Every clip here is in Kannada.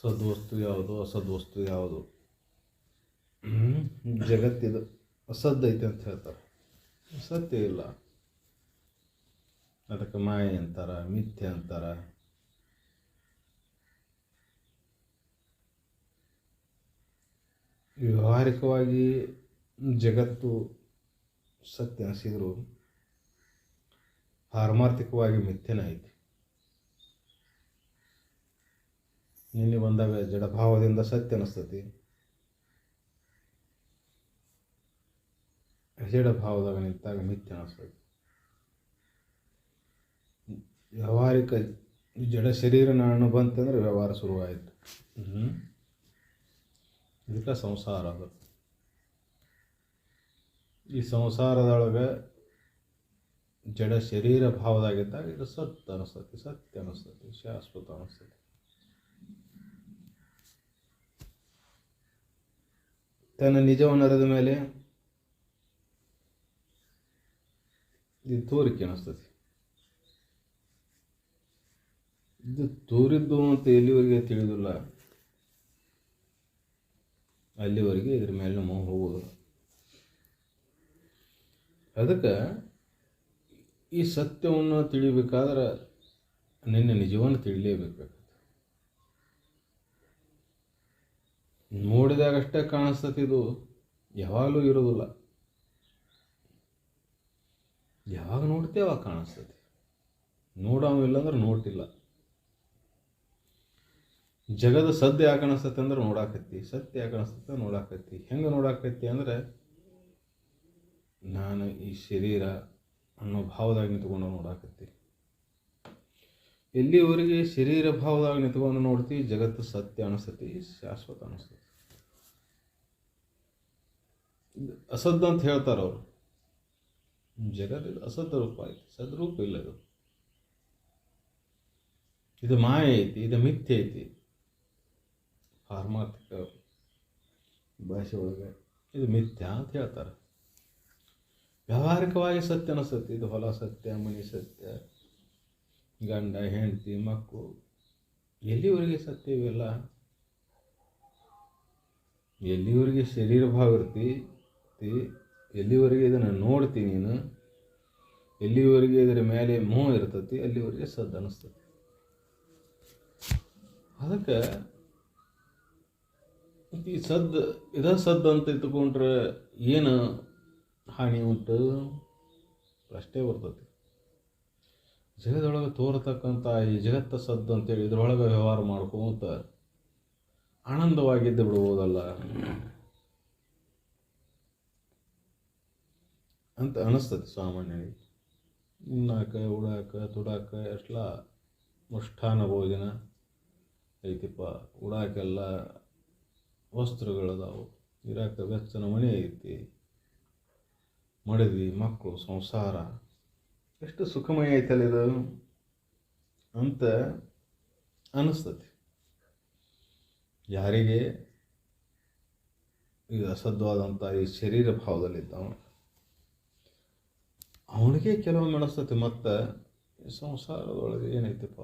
ಸದ್ವಸ್ತು ಯಾವುದು ಅಸದ್ವಸ್ತು ಯಾವುದು? ಹ್ಮ್? ಜಗತ್ತಿದು ಹೊಸದ್ದೈತೆ ಅಂತ ಹೇಳ್ತಾರೆ. ಸತ್ಯ ಇಲ್ಲ. ಅದಕ್ಕೆ ಮಾಯೆ ಅಂತಾರ ಮಿಥ್ಯೆ ಅಂತಾರ. ವ್ಯವಹಾರಿಕವಾಗಿ ಜಗತ್ತು ಸತ್ಯ ಅನಿಸಿದ್ರು ಪಾರಮಾರ್ಥಿಕವಾಗಿ ಮಿಥ್ಯನ ಐತಿ. ನಿನ್ನೆ ಬಂದಾಗ ಜಡಭಾವದಿಂದ ಸತ್ಯ ಅನಿಸ್ತತಿ. ಜಡ ಭಾವದಾಗ ನಿಂತಾಗ ಮಿಥ್ಯ ಅನಿಸ್ತೈತಿ ವ್ಯಾವಹಾರಿಕ ಜಡ ಶರೀರ ನಾನು ಬಂತಂದ್ರೆ ವ್ಯವಹಾರ ಶುರುವಾಯಿತು. ಇದಕ್ಕೆ ಸಂಸಾರ ಅದು. ಈ ಸಂಸಾರದೊಳಗೆ ಜಡ ಶರೀರ ಭಾವದಾಗಿದ್ದಾಗ ಇದು ಸತ್ ಅನಿಸ್ತತಿ, ಸತ್ಯ ಅನಿಸ್ತತಿ, ಶಾಶ್ವತ ಅನಿಸ್ತತಿ. ತನ್ನ ನಿಜವನ್ನು ಅರಿದ ಮೇಲೆ ಇದು ತೋರಿಕೆ ಅನ್ನಿಸ್ತದೆ. ಇದು ತೋರಿದ್ದು ಅಂತ ಎಲ್ಲಿವರೆಗೆ ತಿಳಿದಿಲ್ಲ. ಅಲ್ಲಿವರೆಗೆ ಇದ್ರ ಮೇಲೆ ಮೋಹ ಹೋಗೋದು. ಅದಕ್ಕೆ ಈ ಸತ್ಯವನ್ನು ತಿಳಿಬೇಕಾದ್ರೆ ನಿನ್ನ ನಿಜವನ್ನು ತಿಳಿಲೇಬೇಕಾಗ್ತದೆ ನೋಡಿದಾಗಷ್ಟೇ ಕಾಣಿಸ್ತತಿ ಇದು. ಯಾವಾಗಲೂ ಇರೋದಿಲ್ಲ. ಯಾವಾಗ ನೋಡ್ತೇವೆ ಅವಾಗ ಕಾಣಿಸ್ತತಿ. ನೋಡೋವಿಲ್ಲ ಅಂದ್ರೆ ನೋಟಿಲ್ಲ ಜಗದ ಸದ್ಯ ಯಾಕೆ ಅನಿಸ್ತತಿ ಅಂದ್ರೆ ನೋಡಾಕತ್ತಿ. ಸತ್ಯ ಯಾಕೆ ಅನಿಸ್ತತಿ ನೋಡಾಕತ್ತಿ. ಹೆಂಗೆ ನೋಡಾಕತ್ತಿ ಅಂದ್ರೆ ನಾನು ಈ ಶರೀರ ಅನ್ನೋ ಭಾವದಾಗ ನಿಂತ್ಕೊಂಡು ನೋಡಾಕತ್ತಿ. ಎಲ್ಲಿವರೆಗೆ ಶರೀರ ಭಾವದಾಗ ನಿಂತ್ಕೊಂಡು ನೋಡ್ತಿ, ಜಗತ್ತು ಸತ್ಯ ಅನಿಸ್ತತಿ, ಶಾಶ್ವತ ಅನಿಸ್ತತಿ. ಅಸದ್ ಅಂತ ಹೇಳ್ತಾರೆ ಅವರು. ಜಗತ್ತು ಇದು ಅಸದ್ ರೂಪ ಐತಿ ಸದ್ರೂಪ ಇಲ್ಲ ಇದು. ಇದು ಮಾಯ ಐತಿ, ಇದು ಮಿಥ್ಯೆ ಐತಿ. ಪಾರಮಾರ್ಥಿಕ ಭಾಷೆ ಒಳಗೆ ಇದು ಮಿಥ್ಯ ಅಂತ ಹೇಳ್ತಾರೆ. ವ್ಯಾವಹಾರಿಕವಾಗಿ ಸತ್ಯ ಅನಿಸ್ತತಿ, ಇದು ಹೊಲ ಸತ್ಯ, ಮನೆ ಸತ್ಯ, ಗಂಡ, ಹೆಂಡತಿ ಮಕ್ಕಳು ಎಲ್ಲಿವರೆಗೆ ಸತ್ಯ ಇವೆಲ್ಲ? ಎಲ್ಲಿವರೆಗೆ ಶರೀರ ಭಾವ ಇರ್ತಿ? ಎಲ್ಲಿವರೆಗೆ ಇದನ್ನು ನೋಡ್ತೀನಿ ನೀನು, ಎಲ್ಲಿವರೆಗೆ ಇದರ ಮೇಲೆ ಮೋಹ ಇರ್ತತಿ, ಅಲ್ಲಿವರೆಗೆ ಸದ್ದು ಅನ್ನಿಸ್ತತಿ ಅದಕ್ಕೆ ಈ ಸದ್ದು, ಇದ ಸದ್ದು ಅಂತ ಇಟ್ಕೊಂಡ್ರೆ ಏನು ಹಾನಿ ಉಂಟು? ಅಷ್ಟೇ ಬರ್ತತಿ. ಜಗದೊಳಗೆ ತೋರತಕ್ಕಂಥ ಈ ಜಗತ್ತ ಸದ್ದು ಅಂತೇಳಿ ಇದ್ರೊಳಗೆ ವ್ಯವಹಾರ ಮಾಡ್ಕೊಂತ ಆನಂದವಾಗಿದ್ದು ಬಿಡ್ಬೋದಲ್ಲ. ಅಂತ ಅನಿಸ್ತದೆ ಸಾಮಾನ್ಯವಾಗಿ. ಉಣ್ಣಾಕ, ಉಡಾಕ, ತುಡಾಕ ಎಷ್ಟಲ ಮುಷ್ಠಾನ ಭೋಜನ. ಐತಿಪ್ಪ, ಉಡಾಕೆಲ್ಲ ವಸ್ತ್ರಗಳದಾವು. ಇರಾಕ ಬೆಚ್ಚನ ಮನೆ ಐತಿ. ಮಡದಿ ಮಕ್ಕಳು ಸಂಸಾರ. ಎಷ್ಟು ಸುಖಮಯ ಐತಲ್ಲ ಇದು? ಅಂತ ಅನ್ನಿಸ್ತತಿ ಯಾರಿಗೆ? ಈ ಅಸದ್ವಾದಂಥ ಈ ಶರೀರ ಭಾವದಲ್ಲಿದ್ದಾವ ಅವನಿಗೆ ಕೆಲವೊಮ್ಮೆ ಅನಿಸ್ತತಿ ಮತ್ತು ಸಂಸಾರದೊಳಗೆ ಏನೈತಪ್ಪ?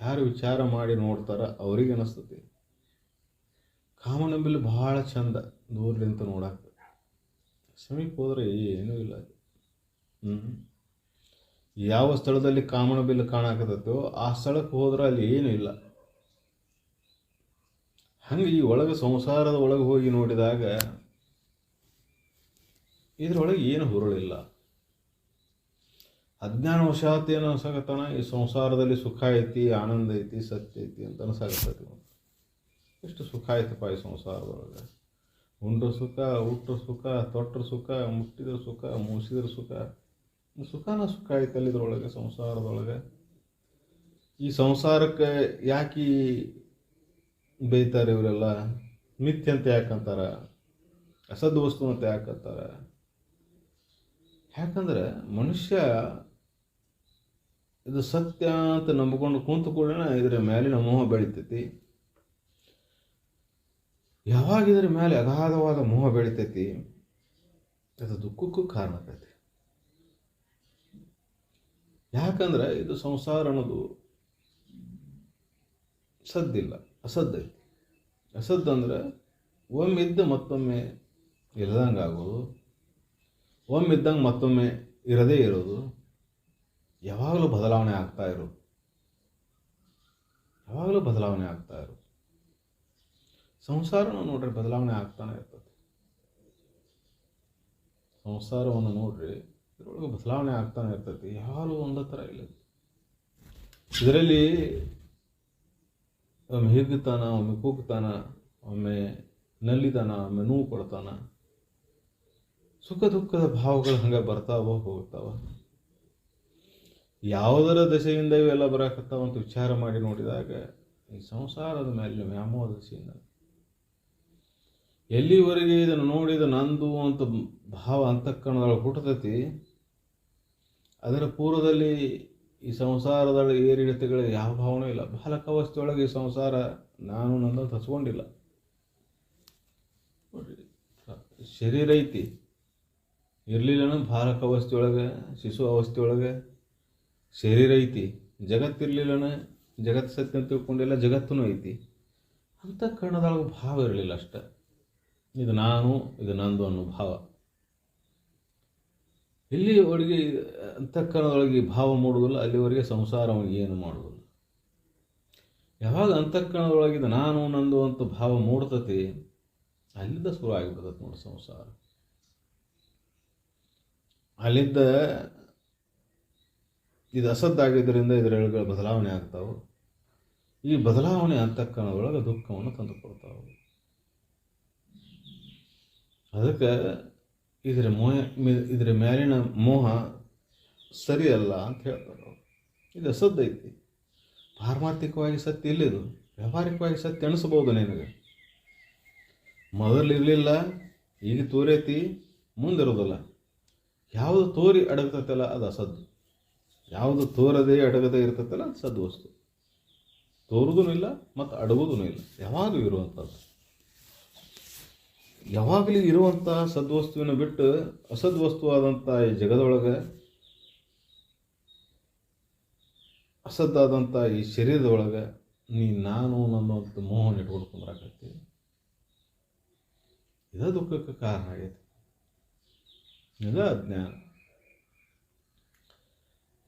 ಯಾರು ವಿಚಾರ ಮಾಡಿ ನೋಡ್ತಾರ ಅವ್ರಿಗೆ ಅನಿಸ್ತತಿ ಕಾಮನಬಿಲ್ಲು ಭಾಳ ಚಂದ ದೂರಲಿಂತ ನೋಡಕ್ಕೆ ಸಮೀಪ ಹೋದ್ರೆ ಏನೂ ಇಲ್ಲ ಹ್ಞೂ ಯಾವ ಸ್ಥಳದಲ್ಲಿ ಕಾಮನ ಬಿಲ್ ಆ ಸ್ಥಳಕ್ಕೆ ಹೋದ್ರೆ ಅಲ್ಲಿ ಏನೂ ಇಲ್ಲ. ಹಂಗೆ ಈ ಒಳಗೆ ಸಂಸಾರದ ಒಳಗೆ ಹೋಗಿ ನೋಡಿದಾಗ ಇದ್ರೊಳಗೆ ಏನು ಹುರುಳಿಲ್ಲ. ಅಜ್ಞಾನ ವಶಾತ್ ಏನು ಅನ್ಸಕತ್ತಾನ ಈ ಸಂಸಾರದಲ್ಲಿ ಸುಖ ಐತಿ, ಆನಂದ ಐತಿ, ಸತ್ಯ ಐತಿ ಅಂತ ಅನ್ಸಾಕತ್ತೈತಿ ಎಷ್ಟು ಸುಖ ಐತಪ್ಪ ಈ ಸಂಸಾರದೊಳಗೆ. ಉಂಡ್ರ ಸುಖ ಹುಟ್ಟ್ರ ಸುಖ ತೊಟ್ಟ್ರ ಸುಖ, ಮುಟ್ಟಿದ್ರ ಸುಖ, ಮೂಸಿದ್ರ ಸುಖ. ಸುಖನ ಸುಖ ಐತಲ್ಲ ಇದ್ರೊಳಗೆ, ಸಂಸಾರದೊಳಗೆ. ಈ ಸಂಸಾರಕ್ಕೆ ಯಾಕೆ ಬೈತಾರೆ ಇವರೆಲ್ಲ? ಮಿಥ್ಯ ಅಂತ ಯಾಕಂತಾರ? ಅಸದ್ ವಸ್ತು ಅಂತ ಯಾಕಂತಾರ? ಯಾಕಂದ್ರೆ ಮನುಷ್ಯ ಇದು ಸತ್ಯ ಅಂತ ನಂಬಿಕೊಂಡು ಕುಂತು ಕೂಡ ಇದರ ಮೇಲಿನ ಮೋಹ ಬೆಳಿತೈತಿ. ಯಾವಾಗ ಇದರ ಮೇಲೆ ಅಗಾಧವಾದ ಮೋಹ ಬೆಳಿತೈತಿ, ಅದು ದುಃಖಕ್ಕೂ ಕಾರಣ ಆಕೈತಿ ಯಾಕಂದ್ರೆ ಇದು ಸಂಸಾರ ಅನ್ನೋದು ಸದ್ದಿಲ್ಲ ಅಸದ್ ಐತಿ ಅಂದ್ರೆ ಒಮ್ಮೆ ಇದ್ದ ಮತ್ತೊಮ್ಮೆ ಇಲ್ಲದಂಗೆ ಆಗೋದು ಒಮ್ಮೆ ಇದ್ದಂಗೆ ಮತ್ತೊಮ್ಮೆ ಇರದೇ ಇರೋದು, ಯಾವಾಗಲೂ ಬದಲಾವಣೆ ಆಗ್ತಾ ಇರೋದು ಯಾವಾಗಲೂ ಬದಲಾವಣೆ ಆಗ್ತಾ ಇರೋದು ಸಂಸಾರವನ್ನು ನೋಡ್ರಿ ಬದಲಾವಣೆ ಆಗ್ತಾನೆ ಇರ್ತದೆ. ಸಂಸಾರವನ್ನು ನೋಡ್ರಿ, ಇದರೊಳಗೆ ಬದಲಾವಣೆ ಆಗ್ತಾನೆ ಇರ್ತೈತಿ ಯಾರು ಒಂದೇ ಥರ ಇಲ್ಲ. ಇದರಲ್ಲಿ ಒಮ್ಮೆ ಹಿಗ್ತಾನ ಒಮ್ಮೆ ಕೂಗ್ತಾನ, ಒಮ್ಮೆ ನಲ್ಲಿತಾನ, ಒಮ್ಮೆ ನೋವು ಕೊಡ್ತಾನ ಸುಖ ದುಃಖದ ಭಾವಗಳು ಹಂಗೆ ಬರ್ತಾವ ಹೋಗ್ತಾವ. ಯಾವುದರ ದಶೆಯಿಂದ ಇವೆಲ್ಲ ಬರಾಕತ್ತಾವ ಅಂತ ವಿಚಾರ ಮಾಡಿ ನೋಡಿದಾಗ ಈ ಸಂಸಾರದ ಮೇಲೆ ವ್ಯಾಮೋಹ ದಶೆಯಿಂದ. ಎಲ್ಲಿವರೆಗೆ ಇದನ್ನು ನೋಡಿದ ನಂದು ಅಂತ ಭಾವ ಅಂತಃಕರಣದೊಳಗೆ ಹುಟ್ಟತೈತಿ, ಅದರ ಪೂರ್ವದಲ್ಲಿ ಈ ಸಂಸಾರದ ಏರಿಳಿತಗಳ ಯಾವ ಭಾವನೂ ಇಲ್ಲ. ಬಾಲಕಾವಸ್ಥೆಯೊಳಗೆ ಈ ಸಂಸಾರ ನಾನು ನನ್ನ ಹಚ್ಕೊಂಡಿಲ್ಲ. ಶರೀರ ಐತಿ. ಇರಲಿಲ್ಲನ ಬಾಲಕ ಅವಸ್ಥೆಯೊಳಗೆ, ಶಿಶು ಅವಸ್ಥೆಯೊಳಗೆ, ಶರೀರ ಐತಿ ಜಗತ್ತಿರಲಿಲ್ಲನ ಜಗತ್ತು ಸತ್ಯ ಅಂತ ತಿಳ್ಕೊಂಡಿಲ್ಲ ಜಗತ್ತೂ ಐತಿ. ಅಂತಃಕರಣದೊಳಗೆ ಭಾವ ಇರಲಿಲ್ಲ ಅಷ್ಟೆ. ಇದು ನಾನು, ಇದು ನಂದು ಅನ್ನೋ ಭಾವ. ಎಲ್ಲಿವರೆಗೆ ಅಂತಃಕರಣದೊಳಗೆ ಈ ಭಾವ ಮೂಡುವುದಿಲ್ಲ, ಅಲ್ಲಿವರೆಗೆ ಸಂಸಾರ ಏನು ಮಾಡುವುದಿಲ್ಲ. ಯಾವಾಗ ಅಂತಃಕರಣದೊಳಗಿದ ನಾನು, ನಂದು ಅಂತ ಭಾವ ಮೂಡ್ತತಿ, ಅಲ್ಲಿಂದ ಶುರು ಆಗಿಬಿಡ್ತೈತೆ ನೋಡಿ ಸಂಸಾರ. ಅಲ್ಲಿದ್ದ ಇದು ಅಸದ್ದಾಗಿದ್ದರಿಂದ ಇದರೊಳಗೆ ಬದಲಾವಣೆ ಆಗ್ತಾವೆ. ಈ ಬದಲಾವಣೆ ಅಂತಕ್ಕನೊಳಗೆ ದುಃಖವನ್ನು ತಂದುಕೊಡ್ತಾವೆ. ಅದಕ್ಕೆ ಇದರ ಮೋಹ ಇದರ ಮೇಲಿನ ಮೋಹ ಸರಿಯಲ್ಲ ಅಂತ ಹೇಳ್ತಾರೆ ಅವರು. ಇದು ಅಸದ್ದೈತಿ ಪಾರಮಾರ್ಥಿಕವಾಗಿ ಸತ್ಯ ಇಲ್ಲಿದು ವ್ಯಾಪಾರಿಕವಾಗಿ ಸತ್ಯ ಅನಿಸ್ಬೋದು ನಿನಗೆ. ಮೊದಲು ಇರಲಿಲ್ಲ ಈಗ ತೋರೈತಿ ಮುಂದಿರೋದಿಲ್ಲ ಯಾವುದು ತೋರಿ ಅಡಗ್ತೈತಲ್ಲ ಅದು ಅಸದ್ದು. ಯಾವುದು ತೋರದೆ ಅಡಗದೇ ಇರ್ತೈತಲ್ಲ ಅದು ಸದ್ವಸ್ತು ತೋರುದೂ ಇಲ್ಲ ಮತ್ತು ಅಡಗೋದೂ ಇಲ್ಲ. ಯಾವಾಗಲೂ ಇರುವಂಥದ್ದು ಯಾವಾಗಲೂ ಇರುವಂಥ ಸದ್ವಸ್ತುವಿನ ಬಿಟ್ಟು ಅಸದ್ವಸ್ತುವಾದಂಥ ಈ ಜಗದೊಳಗೆ ಅಸದ್ದಾದಂಥ ಈ ಶರೀರದೊಳಗೆ ನೀ ನಾನು ನನ್ನೊಂದು ಮೋಹನ ಇಟ್ಕೊಂಡು ಕುಂದ್ರಾಕತ್ತಿ ಇದೇ ದುಃಖಕ್ಕೆ ಕಾರಣ ಆಗೈತಿ. ಇದ ಅಜ್ಞಾನ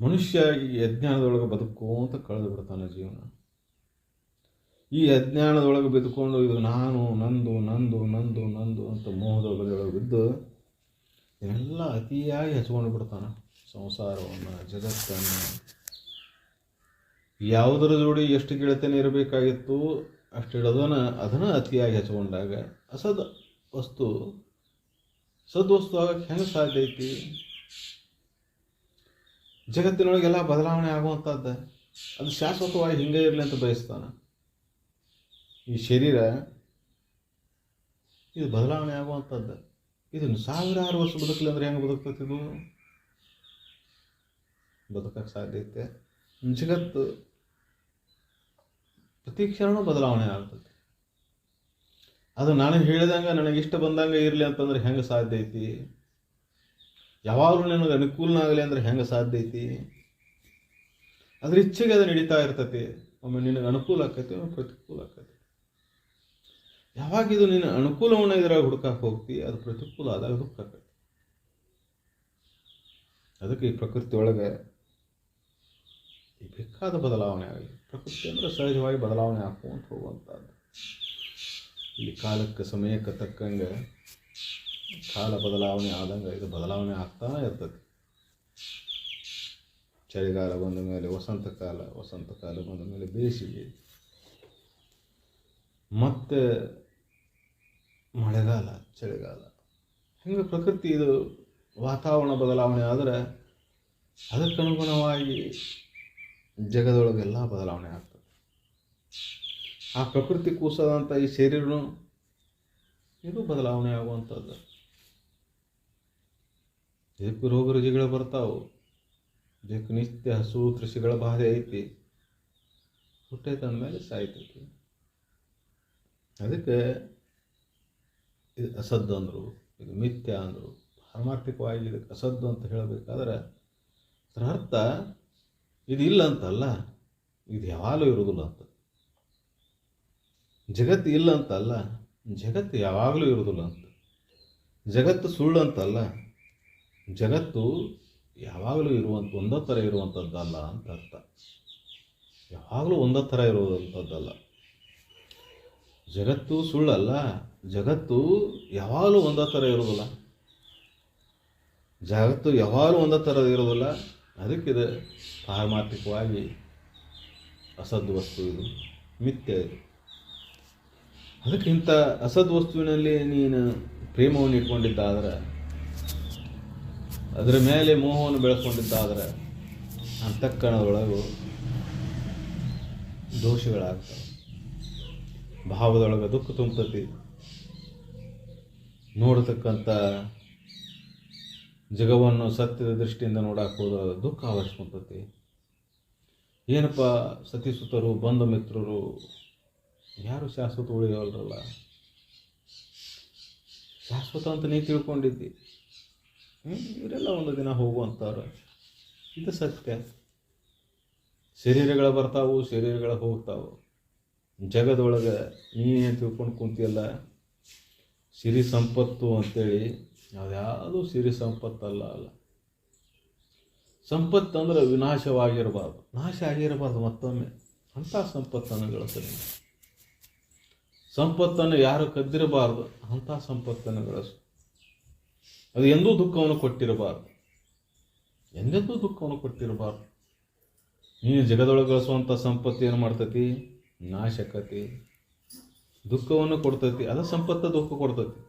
ಮನುಷ್ಯ ಈ ಅಜ್ಞಾನದೊಳಗೆ ಬದುಕೋಂತ ಕಳೆದು ಬಿಡ್ತಾನೆ ಜೀವನ. ಈ ಅಜ್ಞಾನದೊಳಗೆ ಬಿದ್ದುಕೊಂಡು ಇದು ನಾನು, ನಂದು ನಂದು ನಂದು ನಂದು ಅಂತ ಮೋಹದ ಬದಿಯೊಳಗೆ ಬಿದ್ದು ಎಲ್ಲ ಅತಿಯಾಗಿ ಹಚ್ಕೊಂಡು ಬಿಡ್ತಾನೆ ಸಂಸಾರವನ್ನು, ಜಗತ್ತನ್ನು. ಯಾವುದರ ಜೋಡಿ ಎಷ್ಟು ಗೆಳತನ ಇರಬೇಕಾಗಿತ್ತು ಅಷ್ಟಿಡೋದನ್ನ ಅದನ್ನು ಅತಿಯಾಗಿ ಹಚ್ಕೊಂಡಾಗ ಅಸದ ವಸ್ತು ಸದ್ವಸ್ತು ಆಗಕ್ಕೆ ಹೆಂಗೆ ಸಾಧ್ಯ ಐತಿ? ಜಗತ್ತಿನೊಳಗೆಲ್ಲ ಬದಲಾವಣೆ ಆಗುವಂಥದ್ದು. ಅದು ಶಾಶ್ವತವಾಗಿ ಹಿಂಗೆ ಇರಲಿ ಅಂತ ಬಯಸ್ತಾನೆ. ಈ ಶರೀರ, ಇದು ಬದಲಾವಣೆ ಆಗುವಂಥದ್ದು. ಇದನ್ನು ಸಾವಿರಾರು ವರ್ಷ ಬದುಕಲಿ ಅಂದ್ರೆ ಹೆಂಗೆ ಬದುಕ್ತೈತಿ ಇದು? ಬದುಕಕ್ಕೆ ಸಾಧ್ಯ ಐತೆ. ಜಗತ್ತು ಪ್ರತಿ ಕ್ಷಣ ಬದಲಾವಣೆ ಆಗ್ತೈತಿ. ಅದು ನಾನು ಹೇಳಿದಂಗೆ ನನಗೆ ಇಷ್ಟ ಬಂದಂಗೆ ಇರಲಿ ಅಂತಂದ್ರೆ ಹೆಂಗೆ ಸಾಧ್ಯ ಐತಿ? ಯಾವಾಗಲೂ ನನಗೆ ಅನುಕೂಲ ಆಗಲಿ ಅಂದ್ರೆ ಹೆಂಗೆ ಸಾಧ್ಯ ಐತಿ? ಅದ್ರ ಇಚ್ಛೆಗೆ ಅದು ನಡೀತಾ ಇರ್ತೈತಿ. ಒಮ್ಮೆ ನಿನಗೆ ಅನುಕೂಲ ಆಕೈತಿ, ಒಮ್ಮೆ ಪ್ರತಿಕೂಲ ಆಕೈತಿ. ಯಾವಾಗ ಇದು ನಿನ್ನ ಅನುಕೂಲವನ್ನು ಇದ್ರಾಗ ಹುಡುಕಕ್ಕೆ ಹೋಗ್ತಿ, ಅದು ಪ್ರತಿಕೂಲ ಆದಾಗ ದುಃಖ ಅದಕ್ಕೆ ಈ ಪ್ರಕೃತಿ ಒಳಗೆ ಬೇಕಾದ ಬದಲಾವಣೆ ಆಗಲಿ. ಪ್ರಕೃತಿ ಅಂದರೆ ಸಹಜವಾಗಿ ಬದಲಾವಣೆ ಹಾಕುವಂತ ಹೋಗುವಂಥದ್ದು. ಇಲ್ಲಿ ಕಾಲಕ್ಕೆ ಸಮಯಕ್ಕೆ ತಕ್ಕಂಗೆ ಕಾಲ ಬದಲಾವಣೆ ಆದಂಗೆ ಇದು ಬದಲಾವಣೆ ಆಗ್ತಾ ಇರ್ತದೆ. ಚಳಿಗಾಲ ಬಂದ ಮೇಲೆ, ವಸಂತ ಕಾಲ ವಸಂತ ಕಾಲ ಬಂದ ಮೇಲೆ ಬೇಸಿಗೆ ಮತ್ತೆ ಮಳೆಗಾಲ, ಚಳಿಗಾಲ. ಹಿಂಗೆ ಪ್ರಕೃತಿ ಇದು ವಾತಾವರಣ ಬದಲಾವಣೆ ಆದರೆ ಅದಕ್ಕನುಗುಣವಾಗಿ ಜಗದೊಳಗೆಲ್ಲ ಬದಲಾವಣೆ ಆಗ್ತದೆ. ಆ ಪ್ರಕೃತಿ ಕೂಸದಂಥ ಈ ಶರೀರನು ಇದು ಬದಲಾವಣೆ ಆಗುವಂಥದ್ದು. ಇದಕ್ಕೆ ರೋಗ ರುಜಿಗಳು ಬರ್ತಾವೆ. ಇದಕ್ಕೆ ನಿತ್ಯ ಹಸು ತೃಷಿಗಳ ಬಾಧೆ ಐತಿ. ಹೊಟ್ಟೆ ತಂದ ಮೇಲೆ ಸಾಯ್ತೈತಿ. ಅದಕ್ಕೆ ಇದು ಅಸದ್ದು ಅಂದರು, ಇದು ಮಿಥ್ಯ ಅಂದರು, ಪಾರಮಾರ್ಥಿಕವಾಗಿ ಇದಕ್ಕೆ ಅಸದ್ದು ಅಂತ ಹೇಳಬೇಕಾದ್ರೆ ಅದರ ಅರ್ಥ ಇದು ಇಲ್ಲ ಅಂತಲ್ಲ. ಇದು ಯಾವಾಗಲೂ ಇರುವುದಿಲ್ಲ ಅಂತ. ಜಗತ್ತು ಇಲ್ಲ ಅಂತಲ್ಲ ಜಗತ್ತು ಯಾವಾಗಲೂ ಇರೋದಿಲ್ಲ ಅಂತ. ಜಗತ್ತು ಸುಳ್ಳು ಅಂತಲ್ಲ, ಜಗತ್ತು ಯಾವಾಗಲೂ ಇರುವಂಥ ಒಂದೇ ಥರ ಇರುವಂಥದ್ದಲ್ಲ ಅಂತ ಅರ್ಥ. ಯಾವಾಗಲೂ ಒಂದೇ ಥರ ಇರುವಂಥದ್ದಲ್ಲ ಜಗತ್ತು ಸುಳ್ಳಲ್ಲ, ಜಗತ್ತು ಯಾವಾಗಲೂ ಒಂದೇ ಥರ ಇರೋದಿಲ್ಲ ಜಗತ್ತು ಯಾವಾಗಲೂ ಒಂದೇ ಥರ ಇರೋದಿಲ್ಲ ಅದಕ್ಕಿದೆ ಪಾರಮಾರ್ಥಿಕವಾಗಿ ಅಸದ್ ವಸ್ತು ಇದು, ಮಿಥ್ಯ ಇದು. ಅದಕ್ಕೆ ಇಂಥ ಅಸದ್ ವಸ್ತುವಿನಲ್ಲಿ ನೀನು ಪ್ರೇಮವನ್ನು ಇಟ್ಕೊಂಡಿದ್ದಾದ್ರೆ, ಅದರ ಮೇಲೆ ಮೋಹವನ್ನು ಬೆಳೆಸ್ಕೊಂಡಿದ್ದಾದ್ರೆ, ಅಂತಃಕರಣದೊಳಗು ದೋಷಗಳಾಗ್ತವೆ. ಭಾವದೊಳಗೆ ದುಃಖ ತುಂಬತತಿ. ನೋಡತಕ್ಕಂಥ ಜಗವನ್ನು ಸತ್ಯದ ದೃಷ್ಟಿಯಿಂದ ನೋಡಕ್ಕೆ ಹೋದಾಗ ದುಃಖ ಆವರಿಸ್ಕೊಂತತಿ. ಏನಪ್ಪ ಸತಿಸುತ್ತರು ಬಂಧು ಮಿತ್ರರು ಯಾರು ಶಾಶ್ವತ ಉಳಿಯೋಲ್ರಲ್ಲ ಶಾಶ್ವತ ಅಂತ ನೀ ತಿಳ್ಕೊಂಡಿದ್ದಿ? ಇವರೆಲ್ಲ ಒಂದು ದಿನ ಹೋಗುವಂಥವ್ರು ಇದು ಸತ್ಯ. ಶರೀರಗಳು ಬರ್ತಾವು, ಶರೀರಗಳು ಹೋಗ್ತಾವು. ಜಗದೊಳಗೆ ನೀನೇನು ತಿಳ್ಕೊಂಡು ಕುಂತಿಯಲ್ಲ? ಸಿರಿ ಸಂಪತ್ತು ಅಂತೇಳಿ, ಅದ್ಯಾವುದು ಸಿರಿ ಸಂಪತ್ತಲ್ಲ ಅಲ್ಲ. ಸಂಪತ್ತು ಅಂದ್ರೆ ವಿನಾಶವಾಗಿರಬಾರ್ದು. ನಾಶ ಆಗಿರಬಾರ್ದು ಮತ್ತೊಮ್ಮೆ. ಅಂಥ ಸಂಪತ್ತನ್ನು ಗಳಿಸಲಿ ಸಂಪತ್ತನ್ನು ಯಾರು ಕದ್ದಿರಬಾರದು? ಅಂಥ ಸಂಪತ್ತನ್ನು ಗಳಿಸು ಅದು ಎಂದೂ ದುಃಖವನ್ನು ಕೊಟ್ಟಿರಬಾರದು. ಎಂದೆಂದೂ ದುಃಖವನ್ನು ಕೊಟ್ಟಿರಬಾರದು. ನೀನು ಜಗದೊಳಗೆ ಗಳಿಸುವಂಥ ಸಂಪತ್ತು ಏನು ಮಾಡ್ತತಿ? ನಾಶಕತಿ. ದುಃಖವನ್ನು ಕೊಡ್ತತಿ. ಅದ ಸಂಪತ್ತ ದುಃಖ ಕೊಡ್ತತಿ.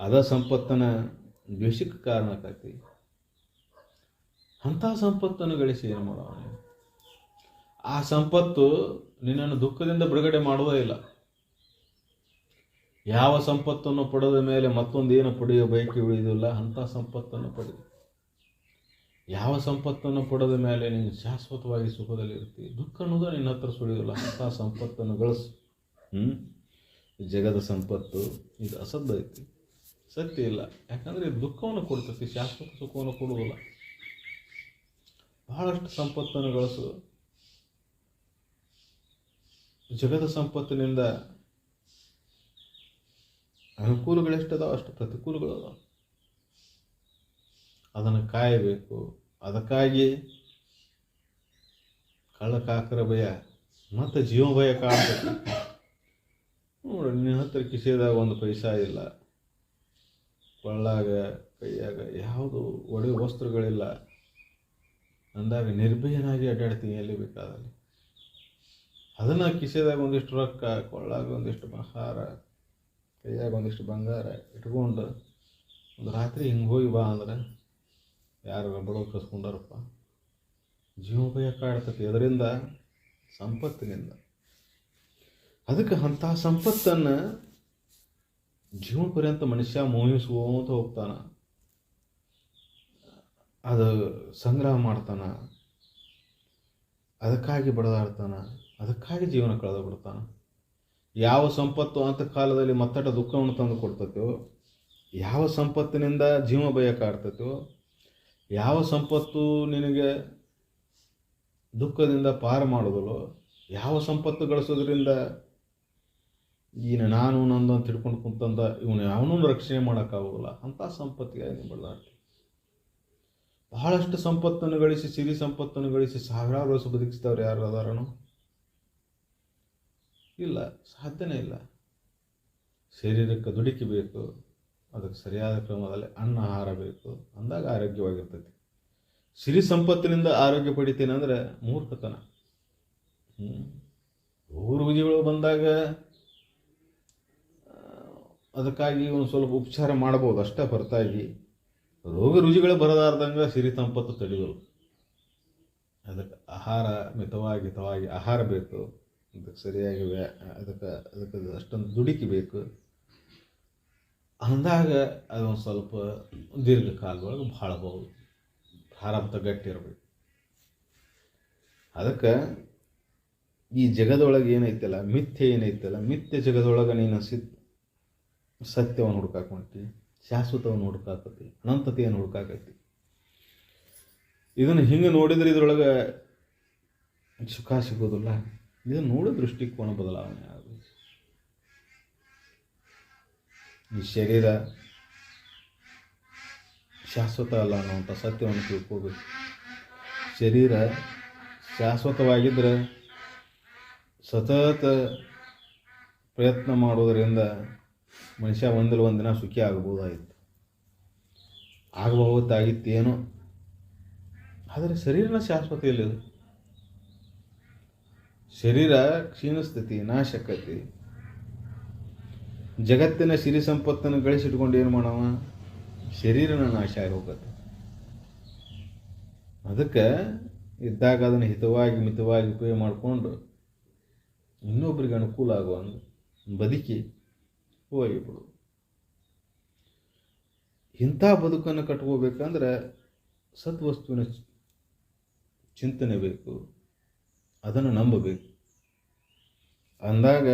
ಅದ ಸಂಪತ್ತನ ದ್ವೇಷಕ್ಕೆ ಕಾರಣ ಆಕೈತಿ ಅಂಥ ಸಂಪತ್ತನ್ನು ಗಳಿಸಿ ಏನು ಮಾಡೋಣ? ಆ ಸಂಪತ್ತು ನಿನ್ನನ್ನು ದುಃಖದಿಂದ ಬಿಡುಗಡೆ ಮಾಡುವುದೇ ಇಲ್ಲ. ಯಾವ ಸಂಪತ್ತನ್ನು ಪಡೆದ ಮೇಲೆ ಮತ್ತೊಂದು ಏನು ಪಡೆಯುವ ಬಯಕೆ ಉಳಿದಿಲ್ಲ, ಅಂಥ ಸಂಪತ್ತನ್ನು ಪಡೆದು ಯಾವ ಸಂಪತ್ತನ್ನು ಪಡೆದ ಮೇಲೆ ನೀನು ಶಾಶ್ವತವಾಗಿ ಸುಖದಲ್ಲಿ ಇರ್ತೀವಿ ದುಃಖ ಅನ್ನೋದು ನಿನ್ನ ಹತ್ರ ಸುಳಿಯೋಲ್ಲ ಅಂಥ ಸಂಪತ್ತನ್ನು ಗಳಿಸು. ಹ್ಞೂ ಜಗದ ಸಂಪತ್ತು, ಇದು ಅಸದ್ದ ಐತಿ. ಸತ್ಯ ಇಲ್ಲ. ಯಾಕಂದರೆ ದುಃಖವನ್ನು ಕೊಡ್ತೈತಿ, ಶಾಶ್ವತ ಸುಖವನ್ನು ಕೊಡುವುದಿಲ್ಲ. ಬಹಳಷ್ಟು ಸಂಪತ್ತನ್ನು ಗಳಿಸು. ಜಗದ ಸಂಪತ್ತಿನಿಂದ ಅನುಕೂಲಗಳೆಷ್ಟದಾವ ಅಷ್ಟು ಪ್ರತಿಕೂಲಗಳು ಅದಾವೆ. ಅದನ್ನು ಕಾಯಬೇಕು. ಅದಕ್ಕಾಗಿ ಕಳ್ಳಕಾಕರ ಭಯ, ಮತ್ತು ಜೀವ ಭಯ ಕಾಣಬೇಕು ನೋಡು, ನಿನ್ನ ಹತ್ರ ಕಿಸೆದಾಗ ಒಂದು ಪೈಸಾ ಇಲ್ಲ. ಕೊಳ್ಳಾಗ ಕೈಯಾಗ ಯಾವುದು ಒಡೆಯ ವಸ್ತ್ರಗಳಿಲ್ಲ. ಅಂದಾಗ ನಿರ್ಭಯನಾಗಿ ಅಡ್ಡಾಡ್ತೀನಿ, ಎಲ್ಲಿ ಬೇಕಾದಲ್ಲಿ. ಅದನ್ನು ಕಿಸೆದಾಗ ಒಂದಿಷ್ಟು ರೊಕ್ಕ, ಕೊಳ್ಳಾಗ ಒಂದಿಷ್ಟು ಆಹಾರ ಕೈಯಾಗ ಒಂದಿಷ್ಟು ಬಂಗಾರ ಇಟ್ಕೊಂಡು ಒಂದು ರಾತ್ರಿ ಹಿಂಗೆ ಹೋಗಿ ಬಾ ಅಂದ್ರೆ ಯಾರು ಬಡವ ಕಸ್ಕೊಂಡಾರಪ್ಪ ಜೀವೋಪಯ ಕಾಡ್ತತಿ. ಅದರಿಂದ ಸಂಪತ್ತಿನಿಂದ. ಅದಕ್ಕೆ ಅಂತಹ ಸಂಪತ್ತನ್ನು ಜೀವನ ಪರ್ಯಂತ ಮನುಷ್ಯ ಮೋಹಿಸುವಂತ ಹೋಗ್ತಾನ. ಅದು ಸಂಗ್ರಹ ಮಾಡ್ತಾನ. ಅದಕ್ಕಾಗಿ ಬಡದಾಡ್ತಾನ. ಅದಕ್ಕಾಗಿ ಜೀವನ ಕಳೆದು ಬಿಡ್ತಾನೆ. ಯಾವ ಸಂಪತ್ತು ಅಂತ ಕಾಲದಲ್ಲಿ ಮತ್ತಟ ದುಃಖವನ್ನು ತಂದು ಕೊಡ್ತೈತೋ, ಯಾವ ಸಂಪತ್ತಿನಿಂದ ಜೀವ ಭಯ ಕಾಡ್ತೈತೋ, ಯಾವ ಸಂಪತ್ತು ನಿನಗೆ ದುಃಖದಿಂದ ಪಾರ ಮಾಡೋದಲ್ಲೋ, ಯಾವ ಸಂಪತ್ತು ಗಳಿಸೋದ್ರಿಂದ ಈನ ನಾನು ನಂದು ಅಂತ ಹಿಡ್ಕೊಂಡು ಕುಂತಂದ ಇವನು ಯಾವನೂ ರಕ್ಷಣೆ ಮಾಡೋಕ್ಕಾಗೋದಿಲ್ಲ. ಅಂಥ ಸಂಪತ್ತಿಗೆ ನೀನು ಬಡದಾಡ್ತಿ ಬಹಳಷ್ಟು ಸಂಪತ್ತನ್ನು ಗಳಿಸಿ, ಸಿರಿ ಸಂಪತ್ತನ್ನು ಗಳಿಸಿ ಸಾವಿರಾರು ವರ್ಷ ಬದುಕಿಸ್ತವ್ರು ಯಾರು ಅದಾರನು? ಇಲ್ಲ, ಸಾಧ್ಯನೇ ಇಲ್ಲ. ಶರೀರಕ್ಕೆ ದುಡುಕಿ ಬೇಕು, ಅದಕ್ಕೆ ಸರಿಯಾದ ಕ್ರಮದಲ್ಲಿ ಅನ್ನ ಆಹಾರ ಬೇಕು ಅಂದಾಗ ಆರೋಗ್ಯವಾಗಿರ್ತೈತಿ. ಸಿರಿ ಸಂಪತ್ತಿನಿಂದ ಆರೋಗ್ಯ ಪಡಿತೀನಿ ಅಂದರೆ ಮೂರ್ಖತನ. ರುಜಿಗಳು ಬಂದಾಗ ಅದಕ್ಕಾಗಿ ಒಂದು ಸ್ವಲ್ಪ ಉಪಚಾರ ಮಾಡ್ಬೋದು, ಅಷ್ಟೇ ಹೊರತಾಗಿ. ರೋಗ ರುಜಿಗಳು ಬರದಾರ್ದಂಗೆ ಸಿರಿ ಸಂಪತ್ತು ತಡೆಯೋದು ಅದಕ್ಕೆ ಆಹಾರ ಮಿತವಾಗಿ ಹಿತವಾಗಿ ಆಹಾರ ಬೇಕು. ಅದಕ್ಕೆ ಸರಿಯಾಗಿ ವ್ಯಾ ಅದಕ್ಕೆ ಅದಕ್ಕೆ ಅಷ್ಟೊಂದು ದುಡುಕಿ ಬೇಕು ಅಂದಾಗ ಅದೊಂದು ಸ್ವಲ್ಪ ದೀರ್ಘಕಾಲದೊಳಗೆ ಬಾಳಬಹುದು. ಪ್ರಾರಬ್ಧ ಗಟ್ಟಿ ಇರಬೇಕು ಅದಕ್ಕೆ ಈ ಜಗದೊಳಗೆ ಏನೈತಲ್ಲ, ಮಿಥ್ಯೆ ಏನೈತಲ್ಲ, ಮಿಥ್ಯೆ ಜಗದೊಳಗೆ ನೀನು ಸಿದ್, ಸತ್ಯವನ್ನು ಹುಡುಕಾಕೊಂತಿ, ಶಾಶ್ವತವನ್ನು ಹುಡುಕಾಕತಿ, ಅನಂತತೆಯನ್ನು ಹುಡುಕಾಕತಿ. ಇದನ್ನು ಹಿಂಗೆ ನೋಡಿದ್ರೆ ಇದರೊಳಗೆ ಸುಖ ಸಿಗೋದಿಲ್ಲ. ಇದು ನೋಡೋ ದೃಷ್ಟಿಕೋನ ಬದಲಾವಣೆ ಆಗಬೇಕು ಈ ಶರೀರ ಶಾಶ್ವತ ಅಲ್ಲ ಅನ್ನುವಂಥ ಸತ್ಯವನ್ನು ತಿಳ್ಕೋಬೇಕು. ಶರೀರ ಶಾಶ್ವತವಾಗಿದ್ದರೆ ಸತತ ಪ್ರಯತ್ನ ಮಾಡೋದರಿಂದ ಮನುಷ್ಯ ಒಂದಲ್ಲ ಒಂದಿನ ಸುಖಿ ಆಗ್ಬೋದಾಗಿತ್ತು. ಆಗಬಹುದಾಗಿತ್ತೇನೋ. ಆದರೆ ಶರೀರನ ಶಾಶ್ವತ ಇಲ್ಲದು ಶರೀರ ಕ್ಷೀಣಿಸ್ತೈತಿ ನಾಶಕತಿ. ಜಗತ್ತಿನ ಸಿರಿ ಸಂಪತ್ತನ್ನು ಗಳಿಸಿಟ್ಕೊಂಡು ಏನು ಮಾಡವ? ಶರೀರನ ನಾಶ ಆಗಿ ಹೋಗತ್ತೆ ಅದಕ್ಕೆ ಇದ್ದಾಗ ಅದನ್ನು ಹಿತವಾಗಿ, ಮಿತವಾಗಿ ಉಪಯೋಗ ಮಾಡಿಕೊಂಡು ಇನ್ನೊಬ್ಬರಿಗೆ ಅನುಕೂಲ ಆಗುವಂಗೆ ಬದುಕಿ ಹೋಗಿಬಿಡು ಇಂಥ ಬದುಕನ್ನು ಕಟ್ಕೋಬೇಕಂದ್ರೆ ಸದ್ವಸ್ತುವಿನ ಚಿಂತನೆ ಬೇಕು. ಅದನ್ನು ನಂಬಬೇಕು. ಅಂದಾಗ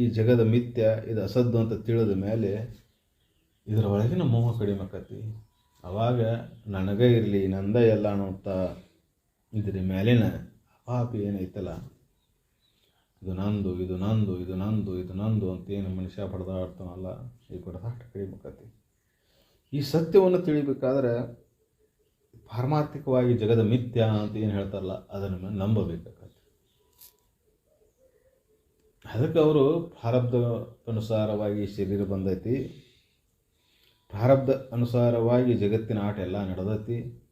ಈ ಜಗದ ಮಿಥ್ಯ, ಇದು ಅಸದ್ದು ಅಂತ ತಿಳಿದ ಮೇಲೆ ಇದರ ಒಳಗಿನ ಮೋಹ ಕಡಿಮೆ ಆಕತಿ. ಅವಾಗ ನನಗೆ ಇರಲಿ, ನಂದ ಎಲ್ಲ ಅನ್ನೋಂಥ ಇದ್ರ ಮೇಲಿನ ಅಪಾಪಿ ಏನೈತಲ್ಲ? ಇದು ನಂದು ಇದು ನಂದು ಇದು ನಂದು ಇದು ನಂದು ಅಂತ ಏನು ಮನುಷ್ಯ ಬಡ್ದಾಡ್ತಾನಲ್ಲ ಈ ಬಡ್ದಾಟ ಕಡಿಮೆ ಆಕತಿ. ಈ ಸತ್ಯವನ್ನು ತಿಳಿಬೇಕಾದ್ರೆ ಪಾರಮಾರ್ಥಿಕವಾಗಿ ಜಗದ ಮಿಥ್ಯ ಅಂತ ಏನು ಹೇಳ್ತಾರಲ್ಲ, ಅದನ್ನು ನಂಬಬೇಕಾಗತ್ತೆ ಅದಕ್ಕೆ ಅವರು ಪ್ರಾರಬ್ಧ ಅನುಸಾರವಾಗಿ ಶರೀರ ಬಂದೈತಿ. ಪ್ರಾರಬ್ಧ ಅನುಸಾರವಾಗಿ ಜಗತ್ತಿನ ಆಟ ಎಲ್ಲ ನಡೆದೈತಿ.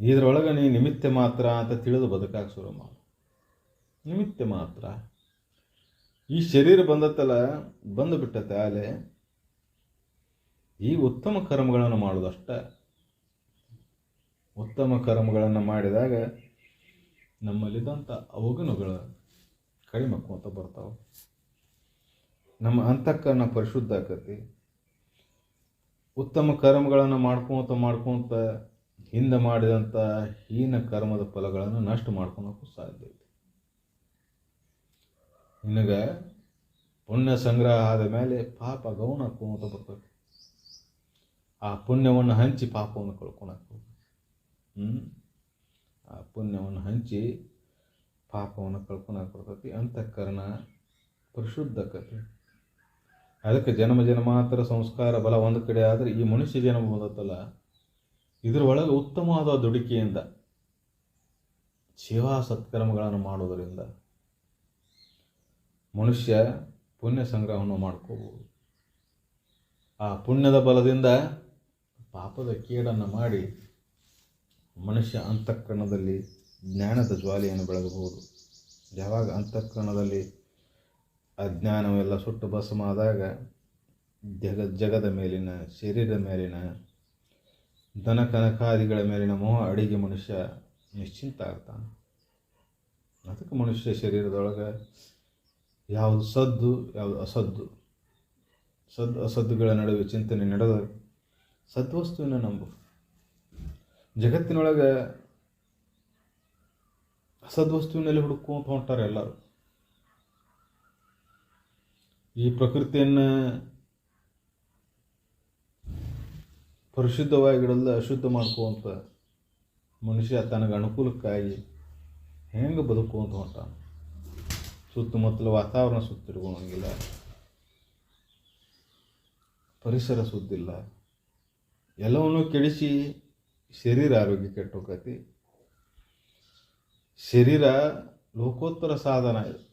ಇದರೊಳಗೆ ನೀ ನಿಮಿತ್ತ ಮಾತ್ರ ಅಂತ ತಿಳಿದು ಬದುಕಾಕ ಶುರು ಮಾಡು. ನಿಮಿತ್ತ ಮಾತ್ರ. ಈ ಶರೀರ ಬಂದತ್ತಲ್ಲ, ಬಂದು ಬಿಟ್ಟತ್ತೆ ಆಲೆ ಈ ಉತ್ತಮ ಕರ್ಮಗಳನ್ನು ಮಾಡೋದಷ್ಟ. ಉತ್ತಮ ಕರ್ಮಗಳನ್ನು ಮಾಡಿದಾಗ ನಮ್ಮಲ್ಲಿದ್ದಂಥ ಅವಗುಣಗಳು ಕಡಿಮೆ ಆಕ್ಕೊಂತ ಬರ್ತಾವೆ. ನಮ್ಮ ಅಂತಃಕರಣ ಪರಿಶುದ್ಧ ಆಕತಿ. ಉತ್ತಮ ಕರ್ಮಗಳನ್ನು ಮಾಡ್ಕೊತ ಮಾಡ್ಕೊತ ಹಿಂದೆ ಮಾಡಿದಂಥ ಹೀನ ಕರ್ಮದ ಫಲಗಳನ್ನು ನಷ್ಟ ಮಾಡ್ಕೊಳಕ್ಕೂ ಸಾಧ್ಯ ಐತಿ. ನಿನಗೆ ಪುಣ್ಯ ಸಂಗ್ರಹ ಆದ ಮೇಲೆ ಪಾಪ ಗೌಣ ಹಾಕ್ಕೊಂತ ಬರ್ತದೆ. ಆ ಪುಣ್ಯವನ್ನು ಹಂಚಿ ಪಾಪವನ್ನು ಕಳ್ಕೊಳಕ್ಕೆ ಹ್ಞೂ ಆ ಪುಣ್ಯವನ್ನು ಹಂಚಿ ಪಾಪವನ್ನು ಕಳ್ಕೊಳಕ್ಕೆ ಬರ್ತೈತಿ ಅಂತಃಕರಣ ಪರಿಶುದ್ಧಕತಿ ಅದಕ್ಕೆ ಜನ್ಮ ಜನ್ಮಾಂತರ ಸಂಸ್ಕಾರ ಬಲ ಒಂದು ಕಡೆ ಆದರೆ ಈ ಮನುಷ್ಯ ಜನ್ಮ ಬಂದತ್ತಲ್ಲ ಇದರೊಳಗೆ ಉತ್ತಮವಾದ ದುಡಿಕೆಯಿಂದ ಸೇವಾ ಸತ್ಕರ್ಮಗಳನ್ನು ಮಾಡೋದರಿಂದ ಮನುಷ್ಯ ಪುಣ್ಯ ಸಂಗ್ರಹವನ್ನು ಮಾಡ್ಕೋಬೋದು. ಆ ಪುಣ್ಯದ ಬಲದಿಂದ ಪಾಪದ ಕೇಡನ್ನು ಮಾಡಿ ಮನುಷ್ಯ ಅಂತಃಕರಣದಲ್ಲಿ ಜ್ಞಾನದ ಜ್ವಾಲೆಯನ್ನು ಬೆಳಗಬಹುದು. ಯಾವಾಗ ಅಂತಃಕರಣದಲ್ಲಿ ಅಜ್ಞಾನವೆಲ್ಲ ಸುಟ್ಟು ಭಸ್ಮಾದಾಗ ಜಗ, ಜಗದ ಮೇಲಿನ, ಶರೀರದ ಮೇಲಿನ ದನ ಕನಕಾದಿಗಳ ಮೇಲಿನ ಮೋಹ ಅಡಿಗೆ ಮನುಷ್ಯ ನಿಶ್ಚಿಂತ ಆಗ್ತಾನೆ. ಅದಕ್ಕೆ ಮನುಷ್ಯ ಶರೀರದೊಳಗೆ ಯಾವುದು ಸದ್ದು, ಯಾವುದು ಅಸದ್ದು. ಸದ್ದು, ಅಸದ್ದುಗಳ ನಡುವೆ ಚಿಂತನೆ ನಡೆದ ಸದ್ವಸ್ತುವಿನ ನಂಬು. ಜಗತ್ತಿನೊಳಗೆ ಅಸದ್ವಸ್ತುವಿನಲ್ಲಿ ಹುಡುಕೋತ ಹೊಂಟಾರೆ ಎಲ್ಲರೂ. ಈ ಪ್ರಕೃತಿಯನ್ನು ಪರಿಶುದ್ಧವಾಗಿಡಲ್ಲ ಅಶುದ್ಧ ಮಾಡ್ಕೋಂತ ಮನುಷ್ಯ ತನಗೆ ಅನುಕೂಲಕ್ಕಾಗಿ ಹೆಂಗೆ ಬದುಕುವಂತ ಹೊಂಟಾನ. ಸುತ್ತಮುತ್ತಲು ವಾತಾವರಣ ಸುತ್ತಿರ್ಕೊಂಡಂಗಿಲ್ಲ ಪರಿಸರ ಸುದ್ದಿಲ್ಲ. ಎಲ್ಲವನ್ನೂ ಕೆಡಿಸಿ ಶರೀರ ಆರೋಗ್ಯ ಕೆಟ್ಟೋಕತಿ ಶರೀರ ಲೋಕೋತ್ತರ ಸಾಧನ. ಇದು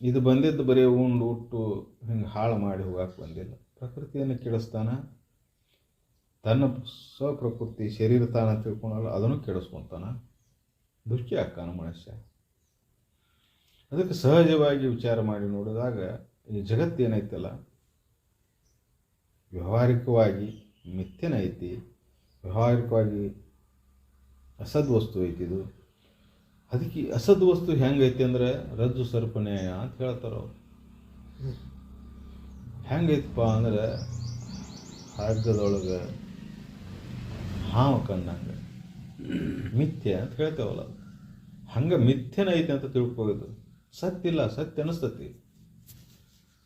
ಇದು ಬಂದಿದ್ದು ಬರೀ ಉಂಡು, ಉಟ್ಟು, ಹಿಂಗೆ ಹಾಳು ಮಾಡಿ ಹೋಗಕ್ಕೆ ಬಂದಿಲ್ಲ. ಪ್ರಕೃತಿಯನ್ನು ಕೆಡಿಸ್ತಾನ, ತನ್ನ ಸ್ವಪ್ರಕೃತಿ, ಶರೀರ ತಾನ ತಿಳ್ಕೊಳಲ್ಲ ಅದನ್ನು ಕೆಡಿಸ್ಕೊತಾನ. ದುಃಖಿ ಆಕ್ಕಾನ ಮನುಷ್ಯ. ಅದಕ್ಕೆ ಸಹಜವಾಗಿ ವಿಚಾರ ಮಾಡಿ ನೋಡಿದಾಗ, ಈ ಜಗತ್ತೇನೈತಲ್ಲ ವ್ಯಾವಹಾರಿಕವಾಗಿ ಮಿಥ್ಯನ ಐತಿ. ವ್ಯಾವಹಾರಿಕವಾಗಿ ಅಸದ್ ವಸ್ತು ಐತಿ ಇದು. ಅದಕ್ಕೆ ಅಸದ್ ವಸ್ತು ಹೆಂಗೈತಿ ಅಂದ್ರೆ ರಜ್ಜು ಸರ್ಪನ್ಯಾಯ ಅಂತ ಹೇಳ್ತಾರೆ ಅವ್ರು. ಹೆಂಗೈತಪ್ಪ ಅಂದ್ರೆ ಹಗ್ಗದೊಳಗೆ ಹಾವು ಕಂಡಂಗೆ. ಮಿಥ್ಯ ಅಂತ ಹೇಳ್ತೇವಲ್ಲ ಹಂಗೆ ಮಿಥ್ಯನ ಐತೆ ಅಂತ ತಿಳ್ಕೋದು ಸತ್ಯ ಇಲ್ಲ, ಸತ್ಯ ಅನಿಸ್ತತಿ.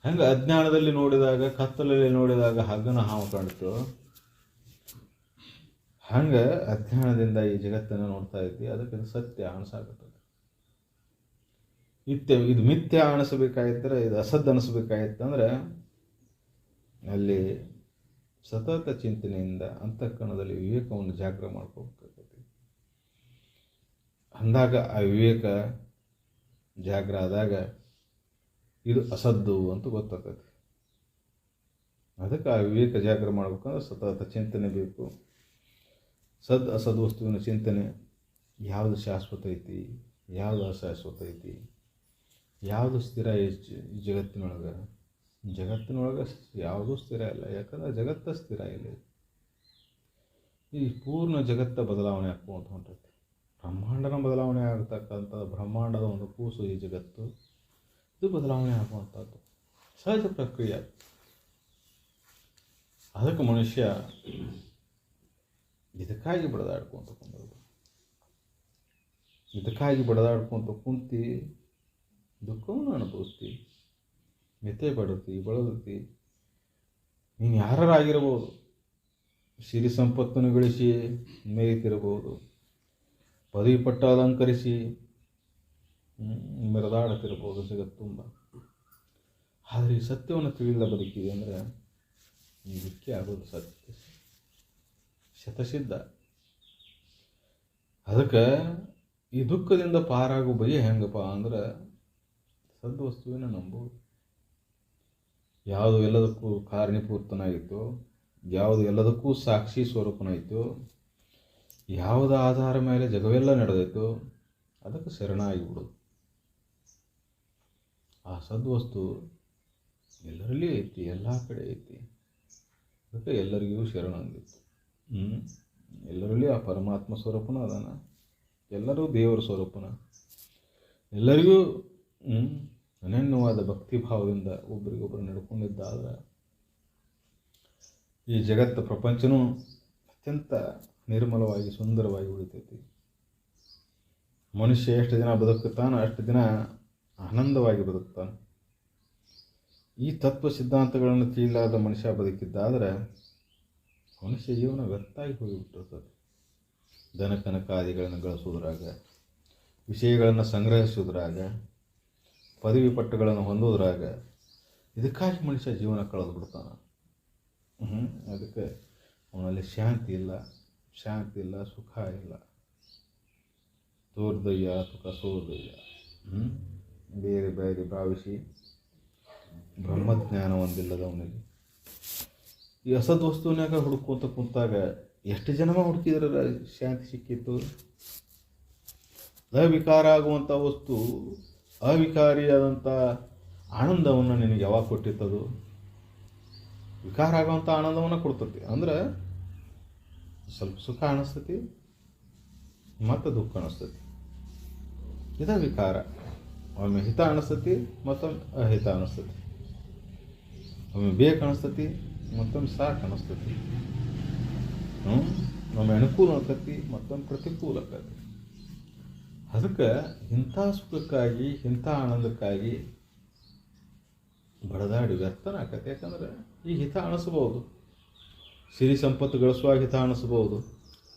ಹಂಗೆ ಅಜ್ಞಾನದಲ್ಲಿ ನೋಡಿದಾಗ, ಕತ್ತಲಲ್ಲಿ ನೋಡಿದಾಗ ಹಗ್ಗನ ಹಾವು ಕಾಣ್ತು ಹಂಗೆ ಅಧ್ಯಯನದಿಂದ ಈ ಜಗತ್ತನ್ನು ನೋಡ್ತಾ ಇದ್ವಿ. ಅದಕ್ಕೆ ಸತ್ಯ ಅನ್ಸಾಕತ್ತದ ಇತ್ಯ ಇದು ಮಿಥ್ಯ ಅನಿಸ್ಬೇಕಾಗಿದ್ದರೆ ಇದು ಅಸದ್ ಅನಿಸ್ಬೇಕಾಗಿತ್ತಂದ್ರೆ ಅಲ್ಲಿ ಸತತ ಚಿಂತನೆಯಿಂದ ಅಂತಃಕರಣದಲ್ಲಿ ವಿವೇಕವನ್ನು ಜಾಗ್ರ ಮಾಡ್ಕೋಬೇಕಾಗತ್ತೆ ಅಂದಾಗ ಆ ವಿವೇಕ ಜಾಗ್ರ ಆದಾಗ ಇದು ಅಸದ್ದು ಅಂತ ಗೊತ್ತಾಗತ್ತೆ ಅದಕ್ಕೆ ಆ ವಿವೇಕ ಜಾಗ್ರ ಮಾಡ್ಬೇಕಂದ್ರೆ ಸತತ ಚಿಂತನೆ ಬೇಕು. ಸದ್ ಅಸದ್ ವಸ್ತುವಿನ ಚಿಂತನೆ ಯಾವುದು ಶಾಶ್ವತ ಐತಿ, ಯಾವುದು ಅಶಾಶ್ವತ ಐತಿ, ಯಾವುದು ಸ್ಥಿರ ಈ ಜಗತ್ತಿನೊಳಗೆ? ಜಗತ್ತಿನೊಳಗೆ ಯಾವುದೂ ಸ್ಥಿರ ಇಲ್ಲ. ಯಾಕಂದ್ರೆ ಜಗತ್ತ ಸ್ಥಿರ ಇಲ್ಲ ಈ ಪೂರ್ಣ ಜಗತ್ತ ಬದಲಾವಣೆ ಆಕ್ಕೊಂತ ಹೊಂಟೈತಿ. ಬ್ರಹ್ಮಾಂಡನ ಬದಲಾವಣೆ ಆಗ್ತಕ್ಕಂಥ ಬ್ರಹ್ಮಾಂಡದ ಒಂದು ಕೂಸು ಈ ಜಗತ್ತು. ಇದು ಬದಲಾವಣೆ ಆಗುವಂಥದ್ದು. ಸಹಜ ಪ್ರಕ್ರಿಯೆ. ಅದಕ್ಕೆ ಮನುಷ್ಯ ಇದಕ್ಕಾಗಿ ಬಡದಾಡ್ಕೊಂತ ಕುಂದೋದು ಇದಕ್ಕಾಗಿ ಬಡದಾಡ್ಕೊಂತ ಕುಂತಿ ದುಃಖವನ್ನು ಅನುಭವಿಸ್ತಿ, ಮೆತ್ತೆ ಬಡತಿ ಬಳಲತಿ. ನೀನು ಯಾರಾಗಿರ್ಬೋದು ಸಿರಿ ಸಂಪತ್ತನ್ನು ಗಳಿಸಿ ಮೇಯ್ತಿರಬಹುದು ಪದವಿ ಪಟ್ಟ ಅಲಂಕರಿಸಿ ಮೆರೆದಾಡುತ್ತಿರಬಹುದು ತುಂಬ. ಆದರೆ ಈ ಸತ್ಯವನ್ನು ತಿಳಿದ ಬದುಕಿದೆ ಅಂದರೆ ಈ ಆಗೋದು ಸತ್ಯ ಶತಸಿದ್ಧ. ಅದಕ್ಕೆ ಈ ದುಃಖದಿಂದ ಪಾರಾಗೋ ಬಗೆ ಹೆಂಗಪ್ಪ ಅಂದ್ರೆ ಸದ್ವಸ್ತುವಿನ ನಂಬೋದು ಯಾವುದು ಎಲ್ಲದಕ್ಕೂ ಕಾರಣೀಭೂತನಾಗಿತ್ತು, ಯಾವುದು ಎಲ್ಲದಕ್ಕೂ ಸಾಕ್ಷಿ ಸ್ವರೂಪನಾಯಿತು ಯಾವುದ ಆಧಾರ ಮೇಲೆ ಜಗವೆಲ್ಲ ನಡೆದಿತ್ತು ಅದಕ್ಕೆ ಶರಣಾಗಿಬಿಡೋದು ಆ ಸದ್ವಸ್ತು ಎಲ್ಲರಲ್ಲಿ ಐತಿ, ಎಲ್ಲ ಕಡೆ ಐತಿ. ಅದಕ್ಕೆ ಎಲ್ಲರಿಗೂ ಶರಣ ಅಂದಿತ್ತು ಎಲ್ಲರಲ್ಲಿ ಆ ಪರಮಾತ್ಮ ಸ್ವರೂಪನ ಅದಾನ. ಎಲ್ಲರೂ ದೇವರ ಸ್ವರೂಪನ. ಎಲ್ಲರಿಗೂ ಅನನ್ಯವಾದ ಭಕ್ತಿ ಭಾವದಿಂದ ಒಬ್ರಿಗೊಬ್ರು ನಡ್ಕೊಂಡಿದ್ದಾದ್ರೆ ಈ ಜಗತ್ತು ಪ್ರಪಂಚನೂ ಅತ್ಯಂತ ನಿರ್ಮಲವಾಗಿ, ಸುಂದರವಾಗಿ ಉಳಿತೈತಿ. ಮನುಷ್ಯ ಎಷ್ಟು ದಿನ ಬದುಕುತ್ತಾನೋ ಅಷ್ಟು ದಿನ ಆನಂದವಾಗಿ ಬದುಕ್ತಾನೆ. ಈ ತತ್ವ ಸಿದ್ಧಾಂತಗಳನ್ನು ತಿಳಿಲಾದ ಮನುಷ್ಯ ಬದುಕಿದ್ದಾದರೆ ಮನುಷ್ಯ ಜೀವನ ವ್ಯರ್ಥಾಗಿ ಹೋಗಿಬಿಟ್ಟಿರ್ತದೆ. ದನ ಕನಕಾದಿಗಳನ್ನು ಗಳಿಸೋದ್ರಾಗ, ವಿಷಯಗಳನ್ನು ಸಂಗ್ರಹಿಸೋದ್ರಾಗ, ಪದವಿ ಪಟ್ಟುಗಳನ್ನು ಹೊಂದೋದ್ರಾಗ, ಇದಕ್ಕಾಗಿ ಮನುಷ್ಯ ಜೀವನ ಕಳೆದು ಬಿಡ್ತಾನೆ. ಅದಕ್ಕೆ ಅವನಲ್ಲಿ ಶಾಂತಿ ಇಲ್ಲ ಶಾಂತಿ ಇಲ್ಲ, ಸುಖ ಇಲ್ಲ. ತೋರ್ದಯ್ಯ ಸುಖ ಸೋರ್ದಯ್ಯ ಬೇರೆ ಬೇರೆ ಭಾವಿಸಿ ಬ್ರಹ್ಮಜ್ಞಾನ ಒಂದಿಲ್ಲದ ಅವನಿಗೆ ಈ ಅಸದ್ ವಸ್ತುವಿನಾಗ ಹುಡುಕೋತ ಕುಂತಾಗ ಎಷ್ಟು ಜನ್ಮ ಹುಡುಕಿದ್ರ ಶಾಂತಿ ಸಿಕ್ಕಿತ್ತು? ಅವಿಕಾರ ಆಗುವಂಥ ವಸ್ತು ಅವಿಕಾರಿಯಾದಂಥ ಆನಂದವನ್ನು ನಿನಗೆ ಯಾವಾಗ ಕೊಟ್ಟಿತ್ತದು ವಿಕಾರ ಆಗುವಂಥ ಆನಂದವನ್ನು ಕೊಡ್ತತಿ. ಅಂದ್ರೆ ಸ್ವಲ್ಪ ಸುಖ ಅನಿಸ್ತತಿ, ಮತ್ತು ದುಃಖ ಅನಿಸ್ತತಿ. ಇದ ವಿಕಾರ. ಒಮ್ಮೆ ಹಿತ ಅನಿಸ್ತತಿ, ಮತ್ತೊಮ್ಮೆ ಅಹಿತ ಅನಿಸ್ತತಿ. ಒಮ್ಮೆ ಬೇಕು ಅನಿಸ್ತತಿ ಮತ್ತೊಮ್ಮೆ ಸಾಕು ಅನಿಸ್ತತಿ. ಹ್ಞೂ ನಮ್ಮ ಅನುಕೂಲ ಆಕತಿ, ಮತ್ತೊಂದು ಪ್ರತಿಕೂಲ ಆಕತಿ. ಅದಕ್ಕೆ ಇಂಥ ಸುಖಕ್ಕಾಗಿ, ಇಂಥ ಆನಂದಕ್ಕಾಗಿ ಬಡದಾಡಿ ವ್ಯರ್ಥನ ಆಕತಿ. ಯಾಕಂದ್ರೆ ಈ ಹಿತ ಅನಿಸ್ಬೋದು. ಸಿರಿ ಸಂಪತ್ತು ಗಳಿಸುವಾಗ ಹಿತ ಅನಿಸ್ಬೋದು.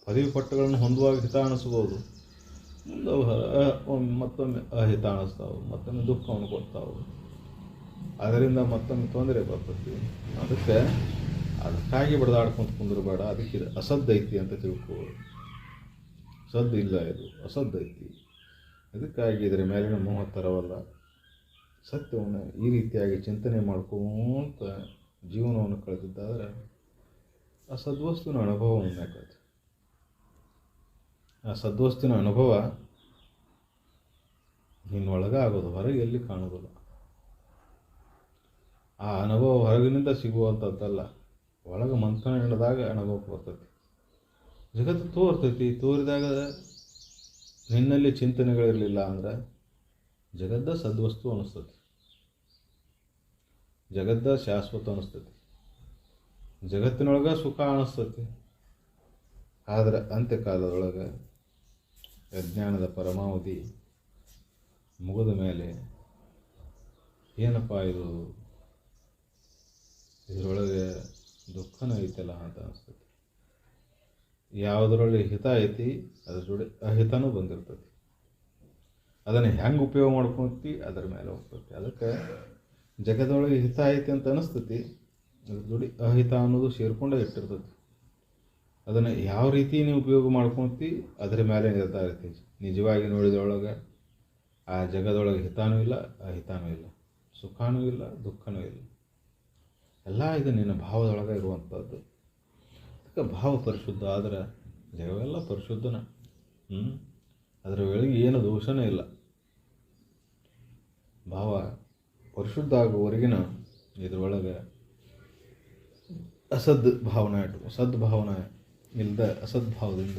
ಪದವಿ ಪಟ್ಟಗಳನ್ನು ಹೊಂದುವಾಗ ಹಿತ ಅನಿಸ್ಬೋದು. ಮುಂದೆ ಮತ್ತೊಮ್ಮೆ ಅಹಿತ ಅನಿಸ್ತಾವೆ, ಮತ್ತೊಮ್ಮೆ ದುಃಖವನ್ನು ಕೊಡ್ತಾವೆ. ಅದರಿಂದ ಮತ್ತೊಮ್ಮೆ ತೊಂದರೆ ಬರ್ತೈತಿ ಅದಕ್ಕೆ ಅದಕ್ಕಾಗಿ ಬಡದಾಡ್ಕೊಂತ ಕುಂದ್ರಬೇಡ. ಅದಕ್ಕೆ ಇದು ಅಸದ್ ಐತಿ ಅಂತ ತಿಳ್ಕೋ ಸದ್ದು ಇಲ್ಲ ಇದು ಅಸದ್ದು ಐತಿ ಅದಕ್ಕಾಗಿ ಇದರ ಮೇಲಿನ ಮೋಹ ತರವಲ್ಲ. ಸತ್ಯವನ್ನು ಈ ರೀತಿಯಾಗಿ ಚಿಂತನೆ ಮಾಡ್ಕೊಂತ ಜೀವನವನ್ನು ಕಳೆದಿದ್ದಾದ್ರೆ ಆ ಸದ್ವಸ್ತುವಿನ ಅನುಭವ ಉಂಟಾಕತ್ತೆ ಆ ಸದ್ವಸ್ತುವಿನ ಅನುಭವ ನಿನ್ನೊಳಗೆ ಆಗೋದು ಹೊರಗೆ ಎಲ್ಲಿ ಕಾಣೋದಿಲ್ಲ ಆ ಅನುಭವ ಹೊರಗಿನಿಂದ ಸಿಗುವಂಥದ್ದಲ್ಲ ಒಳಗೆ ಮಂಥನ ಹಿಡಿದಾಗ ಅನುಭವ ಬರ್ತೈತಿ. ಜಗತ್ತು ತೋರ್ತೈತಿ. ತೋರಿದಾಗ ನಿನ್ನಲ್ಲಿ ಚಿಂತನೆಗಳಿರಲಿಲ್ಲ ಅಂದ್ರೆ ಜಗದ್ದ ಸದ್ವಸ್ತು ಅನಿಸ್ತತಿ. ಜಗದ್ದ ಶಾಶ್ವತ ಅನಿಸ್ತತಿ. ಜಗತ್ತಿನೊಳಗೆ ಸುಖ ಅನಿಸ್ತತಿ. ಆದರೆ ಅಂತ್ಯಕಾಲದೊಳಗೆ ಅಜ್ಞಾನದ ಪರಮಾವಧಿ ಮುಗಿದ ಮೇಲೆ ಏನಪ್ಪ ಇದು? ಇದರೊಳಗೆ ದುಃಖನೂ ಐತಲ್ಲ ಅಂತ ಅನಿಸ್ತೈತಿ. ಯಾವುದರೊಳಗೆ ಹಿತ ಐತಿ ಅದ್ರ ಜೋಡಿ ಅಹಿತನೂ ಬಂದಿರ್ತೈತಿ ಅದನ್ನು ಹೆಂಗೆ ಉಪಯೋಗ ಮಾಡ್ಕೊಂತಿ, ಅದ್ರ ಮೇಲೆ ಹೋಗ್ತೈತಿ ಅದಕ್ಕೆ ಜಗದೊಳಗೆ ಹಿತ ಐತಿ ಅಂತ ಅನಿಸ್ತೈತಿ ಅದ್ರ ಜೋಡಿ ಅಹಿತ ಅನ್ನೋದು ಸೇರ್ಕೊಂಡೇ ಇಟ್ಟಿರ್ತೈತಿ ಅದನ್ನು ಯಾವ ರೀತಿ ನೀವು ಉಪಯೋಗ ಮಾಡ್ಕೊಂತಿ, ಅದ್ರ ಮೇಲೆ ನಿರ್ಧಾರ ಐತಿ. ನಿಜವಾಗಿ ನೋಡಿದೊಳಗೆ ಆ ಜಗದೊಳಗೆ ಹಿತಾನೂ ಇಲ್ಲ, ಅಹಿತಾನೂ ಇಲ್ಲ. ಸುಖಾನೂ ಇಲ್ಲ, ದುಃಖನೂ ಇಲ್ಲ. ಎಲ್ಲ ಇದು ನಿನ್ನ ಭಾವದೊಳಗೆ ಇರುವಂಥದ್ದು ಅದಕ್ಕೆ ಭಾವ ಪರಿಶುದ್ಧ ಆದರೆ ಜಗವೆಲ್ಲ ಪರಿಶುದ್ಧನ. ಹ್ಞೂ ಅದರ ಒಳಗೆ ಏನು ದೋಷನೇ ಇಲ್ಲ. ಭಾವ ಪರಿಶುದ್ಧ ಆಗುವವರೆಗಿನ ಇದ್ರೊಳಗೆ ಅಸದ್ ಭಾವನೆ ಇಟ್ಟು ಸದ್ಭಾವನೆ ಇಲ್ಲದ ಅಸದ್ಭಾವದಿಂದ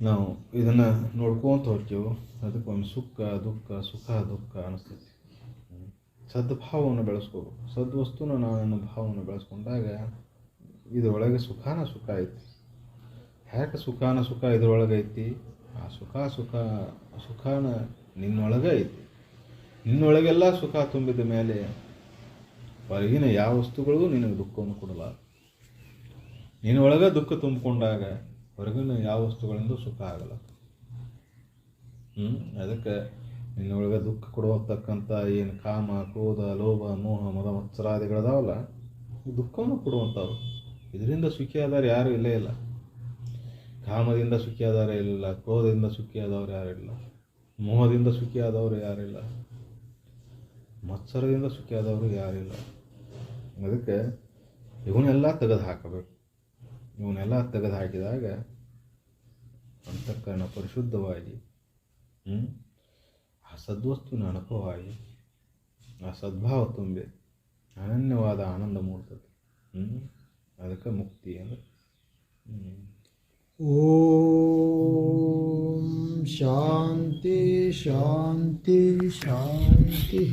ನಾವು ಇದನ್ನು ನೋಡ್ಕೊತ ಹೋಗ್ತೀವಿ, ಅದಕ್ಕೊಂದು ಸುಖ, ದುಃಖ ಸುಖ, ದುಃಖ ಅನಿಸ್ತೈತಿ. ಸದ್ಭಾವವನ್ನು ಬೆಳೆಸ್ಕೋಬೇಕು. ಸದ್ವಸ್ತುನ ನಾವು ಅನ್ನೋ ಭಾವವನ್ನು ಬೆಳೆಸ್ಕೊಂಡಾಗ ಇದರೊಳಗೆ ಸುಖಾನ ಸುಖ ಐತಿ. ಯಾಕೆ ಸುಖಾನ ಸುಖ ಇದ್ರೊಳಗೆ ಐತಿ? ಆ ಸುಖ ಸುಖ, ಸುಖಾನ ನಿನ್ನೊಳಗೆ ಐತಿ. ನಿನ್ನೊಳಗೆಲ್ಲ ಸುಖ ತುಂಬಿದ ಮೇಲೆ ಹೊರಗಿನ ಯಾವ ವಸ್ತುಗಳಿಗೂ ನಿನಗೆ ದುಃಖವನ್ನು ಕೊಡಲ್ಲ ನಿನ್ನೊಳಗೆ ದುಃಖ ತುಂಬಿಕೊಂಡಾಗ ಹೊರಗಿನ ಯಾವ ವಸ್ತುಗಳಿಂದ ಸುಖ ಆಗಲ್ಲ. ಹ್ಞೂ ಅದಕ್ಕೆ ನಿನ್ನೊಳಗೆ ದುಃಖ ಕೊಡುವತಕ್ಕಂಥ ಏನು ಕಾಮ, ಕ್ರೋಧ, ಲೋಭ, ಮೋಹ ಮದ ಮತ್ಸರಾದಿಗಳದಾವಲ್ಲ ದುಃಖವನ್ನು ಕೊಡುವಂಥವು ಇದರಿಂದ ಸುಖಿಯಾದವ್ರು ಯಾರೂ ಇಲ್ಲೇ ಇಲ್ಲ. ಕಾಮದಿಂದ ಸುಖಿಯಾದವರೇ ಇಲ್ಲ, ಕ್ರೋಧದಿಂದ ಸುಖಿಯಾದವ್ರು ಯಾರಿಲ್ಲ ಮೋಹದಿಂದ ಸುಖಿಯಾದವರು ಯಾರಿಲ್ಲ ಮತ್ಸರದಿಂದ ಸುಖಿಯಾದವರು ಯಾರಿಲ್ಲ ಅದಕ್ಕೆ ಇವನ್ನೆಲ್ಲ ತೆಗೆದು ಹಾಕಬೇಕು ಇವನ್ನೆಲ್ಲ ತೆಗೆದು ಹಾಕಿದಾಗ ಅಂತಃಕರಣ ಪರಿಶುದ್ಧವಾಗಿ ಸದ್ವಸ್ತುವಿನ ಅನುಭವವಾಗಿ ಆ ಸದ್ಭಾವ ತುಂಬಿ ಅನನ್ಯವಾದ ಆನಂದ ಮೂಡ್ತದೆ ಹ್ಞೂ ಅದಕ್ಕೆ ಮುಕ್ತಿ ಅಂದರೆ ಓಂ ಶಾಂತಿ ಶಾಂತಿ ಶಾಂತಿ